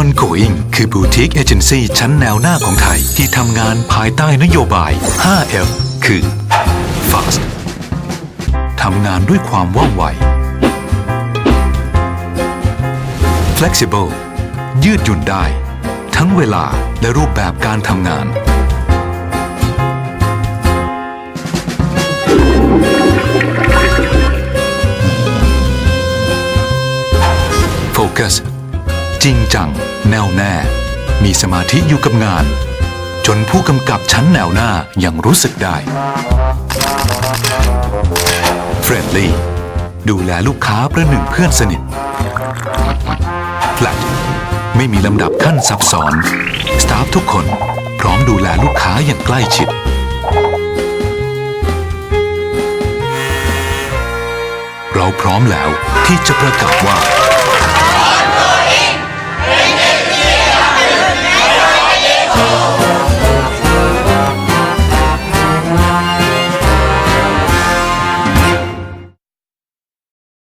Ongoing คือบูติกเอเจนซี่ชั้นแนวหน้าของไทย ที่ทำงานภายใต้นโยบาย 5F คือ Fast ทำงานด้วยความว่องไว Flexible ยืดหยุ่นได้ ทั้งเวลาและรูปแบบการทำงานโฟกัส ริงจัง แน่วแน่ มีสมาธิอยู่กับงาน จนผู้กำกับชั้นแนวหน้ายังรู้สึกได้ Friendly ดูแลลูกค้าประหนึ่งเพื่อนสนิท Flat ไม่มีลำดับขั้นซับซ้อน สตาฟทุกคนพร้อมดูแลลูกค้าอย่างใกล้ชิด เราพร้อมแล้วที่จะประกาศว่า